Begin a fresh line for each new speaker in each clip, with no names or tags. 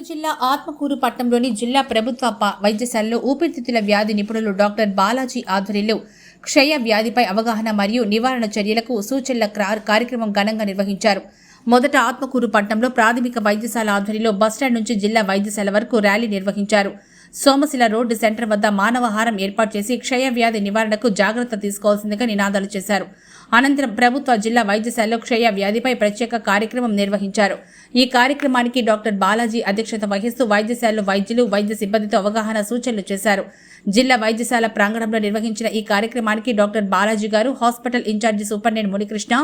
కర్నూలు జిల్లా ఆత్మకూరు పట్టణంలోని జిల్లా ప్రభుత్వ ప- వైద్యశాలలో ఊపిరితిత్తుల వ్యాధి నిపుణులు డాక్టర్ బాలాజీ ఆధ్వర్యంలో క్షయ వ్యాధిపై అవగాహన మరియు నివారణ చర్యలకు సూచనల కార్యక్రమం ఘనంగా నిర్వహించారు. మొదట ఆత్మకూరు పట్టణంలో ప్రాథమిక వైద్యశాల ఆధ్వర్యంలో బస్టాండ్ నుంచి జిల్లా వైద్యశాల వరకు ర్యాలీ నిర్వహించారు. సోమశిల రోడ్డు సెంటర్ వద్ద మానవహారం ఏర్పాటు చేసి క్షయ వ్యాధి నివారణకు జాగ్రత్త తీసుకోవాల్సిందిగా నినాదాలు చేశారు. అనంతరం ప్రభుత్వ జిల్లా వైద్యశాలలో క్షయ వ్యాధిపై ప్రత్యేక కార్యక్రమం నిర్వహించారు. ఈ కార్యక్రమానికి డాక్టర్ బాలాజీ అధ్యక్షత వహిస్తూ వైద్యశాలలో వైద్యులు వైద్య సిబ్బందితో అవగాహన సూచనలు చేశారు. జిల్లా వైద్యశాల ప్రాంగణంలో నిర్వహించిన ఈ కార్యక్రమానికి డాక్టర్ బాలాజీ గారు hospital in-charge superintendent Munikrishna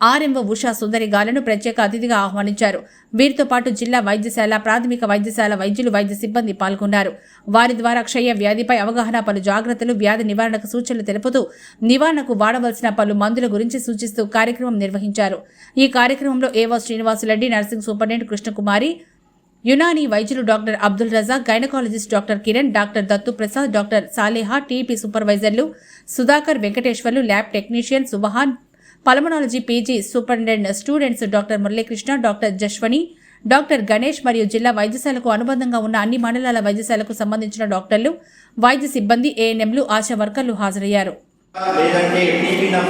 RMO Usha Sundari గాలను ప్రత్యేక అతిథిగా ఆహ్వానించారు. వీరితో పాటు జిల్లా వైద్యశాల ప్రాథమిక వైద్యశాల వైద్యులు వైద్య సిబ్బంది పాల్గొన్నారు. వారి ద్వారా క్షయ వ్యాధిపై అవగాహన పలు జాగ్రత్తలు వ్యాధి నివారణకు సూచనలు తెలుపుతూ నివారణకు వాడవలసిన పలు మందుల గురించి సూచిస్తూ కార్యక్రమం నిర్వహించారు. ఈ కార్యక్రమంలో AO Srinivasula Reddy nursing superintendent Krishnakumari Unani వైద్యులు doctor Abdul Razak gynaecologist doctor Kiran doctor Dattu Prasad doctor Saleha TP సూపర్వైజర్లు Sudhakar Venkateswarlu lab technician Subhan pulmonology PG superintendent students doctor Muralikrishna doctor Jashwani doctor Ganesh మరియు జిల్లా వైద్యశాలకు అనుబంధంగా ఉన్న అన్ని మండలాల వైద్యశాలకు సంబంధించిన డాక్టర్లు వైద్య సిబ్బంది ఏఎన్ఎంలు ఆశా వర్కర్లు హాజరయ్యారు.
లేదంటే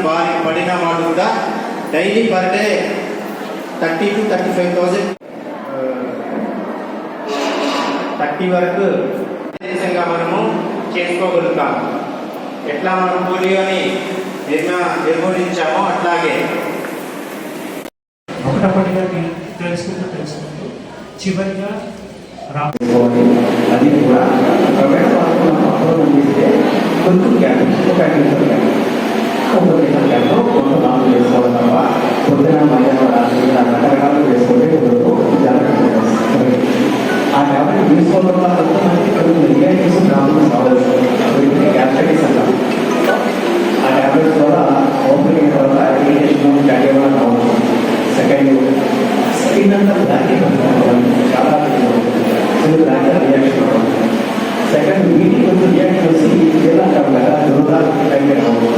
బారి పడిన వాళ్ళు కూడా daily per day thirty to thirty five thousand thirty వరకు మనము చేసుకోగలుగుతాం ఎట్లా మనం పోలియోని నిర్మూలించామో అట్లాగే.
ఒకటొకటిగా తె- తెలుసుకుంటూ తెలుసుకుంటూ చివరిగా
అది కూడా కొంచెం ఒక ఒక గ్యాప్లో కొంత నాలుగు చేసుకోవడం తప్ప పొద్దున మధ్యాహ్నం రాత్రి ఇలా రకరకాలు చేసుకుంటే కుదరదు జాగ్రత్త ఆ ట్యాబ్లెట్ తీసుకోవడం వల్ల కొంతమంది కొన్ని ప్రాబ్లమ్స్ చిన్న బ్లాక్ రియాక్షన్ అవ్వడం సెకండ్ వీటి కొంచెం రియాక్షన్ వచ్చి ఎలా అంటాం కదా దురద టైం రావచ్చు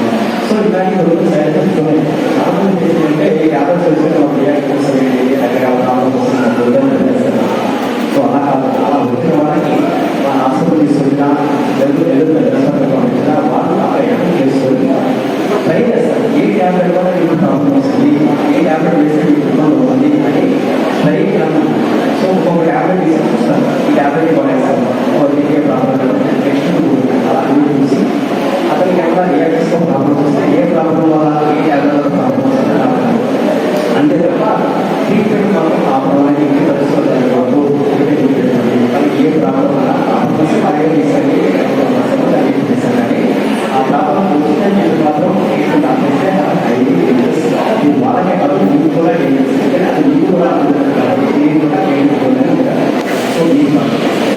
సో ఇలాంటి కొన్ని సైడ్ ఎఫెక్ట్స్ ఉన్నాయి నార్మల్ ఏంటంటే ఈ ట్యాబ్లెట్స్ వచ్చి ఒక రియాక్షన్ వస్తుంది రకరకాల ప్రాబ్లమ్స్ వస్తుంది సో అలా కాదు అలా వచ్చిన వాళ్ళకి మన హాస్పిటల్ తీసుకున్నా లేదా ఏదో とにかく。